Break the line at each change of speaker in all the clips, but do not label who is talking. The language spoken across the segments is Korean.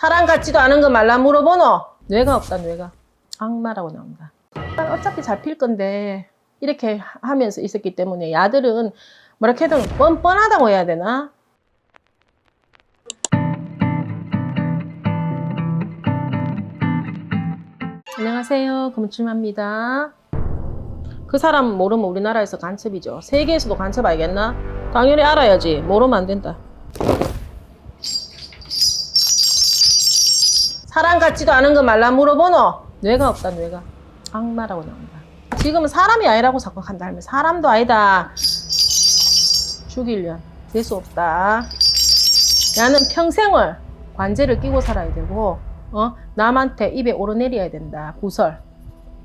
사람 같지도 않은 거 말라 물어보노? 뇌가 없다 뇌가. 악마라고 나온다. 어차피 잡힐 건데 이렇게 하- 하면서 있었기 때문에 야들은 뭐라 해도 뻔뻔하다고 해야 되나? 안녕하세요. 금출마입니다. 그 사람 모르면 우리나라에서 간첩이죠. 세계에서도 간첩 알겠나? 당연히 알아야지. 모르면 안 된다 사람 같지도 않은 거 말라 물어보노? 뇌가 없다 뇌가 악마라고 나온다 지금은 사람이 아니라고 생각한다 하면 사람도 아니다 죽이려 될수 없다 나는 평생을 관제를 끼고 살아야 되고 어? 남한테 입에 오르내려야 된다 구설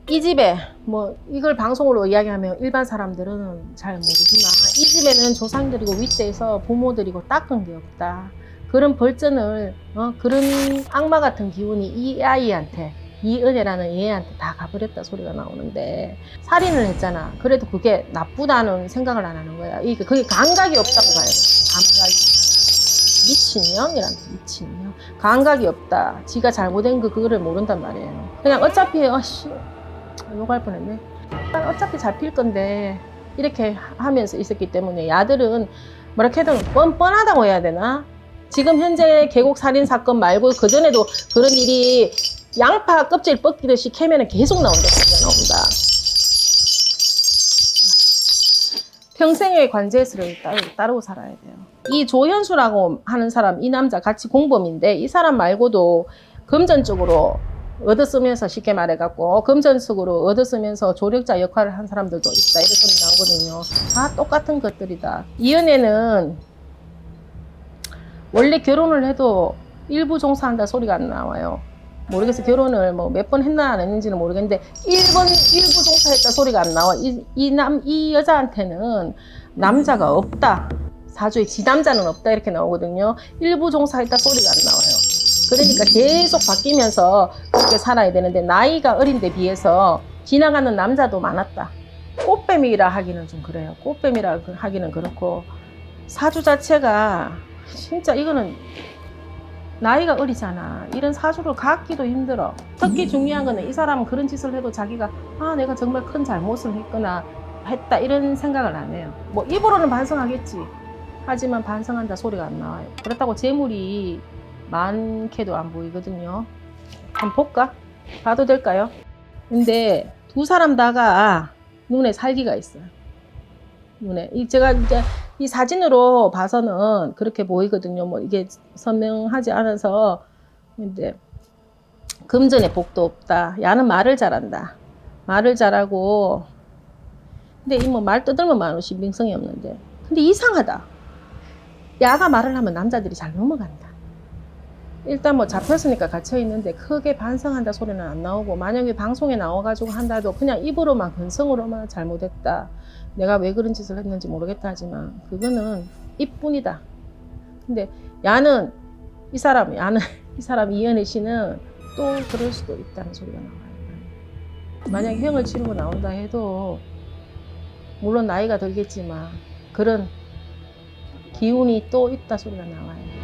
이 집에 뭐 이걸 방송으로 이야기하면 일반 사람들은 잘 모르지만 이 집에는 조상들이고 윗대에서 부모들이고 닦은 게 없다. 그런 벌전을 어, 그런 악마 같은 기운이 이 아이한테 이 은혜라는 얘한테 다 가버렸다 소리가 나오는데 살인을 했잖아. 그래도 그게 나쁘다는 생각을 안 하는 거야. 이게 그게 감각이 없다고 봐요. 감각이. 미친년이란 미친년. 감각이 없다. 지가 잘못된 그 그거를 모른단 말이에요. 그냥 어차피 어씨 욕할 뻔했네. 어차피 잡힐 건데 이렇게 하면서 있었기 때문에 야들은 뭐라 해도 뻔뻔하다고 해야 되나? 지금 현재 계곡 살인 사건 말고 그 전에도 그런 일이 양파 껍질 벗기듯이 캐면은 계속 나온다 나온다. 평생의 관제스를 따르, 따르고 살아야 돼요. 이 조현수라고 하는 사람, 이 남자 같이 공범인데 이 사람 말고도 금전적으로 얻어쓰면서 쉽게 말해갖고 금전적으로 얻어쓰면서 조력자 역할을 한 사람들도 있다 소리 나오거든요. 다 똑같은 것들이다. 이연애는 원래 결혼을 해도 일부 종사한다 소리가 안 나와요. 모르겠어 결혼을 뭐 몇 번 했나 안 했는지는 모르겠는데 1번 일부 종사했다 소리가 안 나와. 이남이 여자한테는 남자가 없다. 사주에 지 남자는 없다 이렇게 나오거든요. 일부 종사했다 소리가 안 나와요. 그러니까 계속 바뀌면서 그렇게 살아야 되는데 나이가 어린데 비해서 지나가는 남자도 많았다. 꽃뱀이라 하기는 좀 그래요. 꽃뱀이라 하기는 그렇고 사주 자체가 진짜 이거는 나이가 어리잖아. 이런 사주를 갖기도 힘들어. 특히 중요한 거는 이 사람은 그런 짓을 해도 자기가 아 내가 정말 큰 잘못을 했거나 했다 이런 생각을 안 해요. 뭐 입으로는 반성하겠지. 하지만 반성한다 소리가 안 나와요. 그렇다고 재물이 많게도 안 보이거든요. 한번 볼까? 봐도 될까요? 근데 두 사람 다가 눈에 살기가 있어요. 눈에. 이 제가 이제 이 사진으로 봐서는 그렇게 보이거든요. 뭐 이게 선명하지 않아서 근데 금전에 복도 없다. 야는 말을 잘한다. 말을 잘하고 근데 이 뭐 말 떠들면 많은 신빙성이 없는데 근데 이상하다. 야가 말을 하면 남자들이 잘 넘어간다. 일단 뭐 잡혔으니까 갇혀 있는데 크게 반성한다 소리는 안 나오고 만약에 방송에 나와가지고 한다도 그냥 입으로만 근성으로만 잘못했다. 내가 왜 그런 짓을 했는지 모르겠다 하지만 그거는 입뿐이다. 근데 야는 이 사람 야는 이 사람 이현애 씨는 또 그럴 수도 있다는 소리가 나와요. 만약에 형을 치르고 나온다 해도 물론 나이가 들겠지만 그런 기운이 또 있다 소리가 나와요.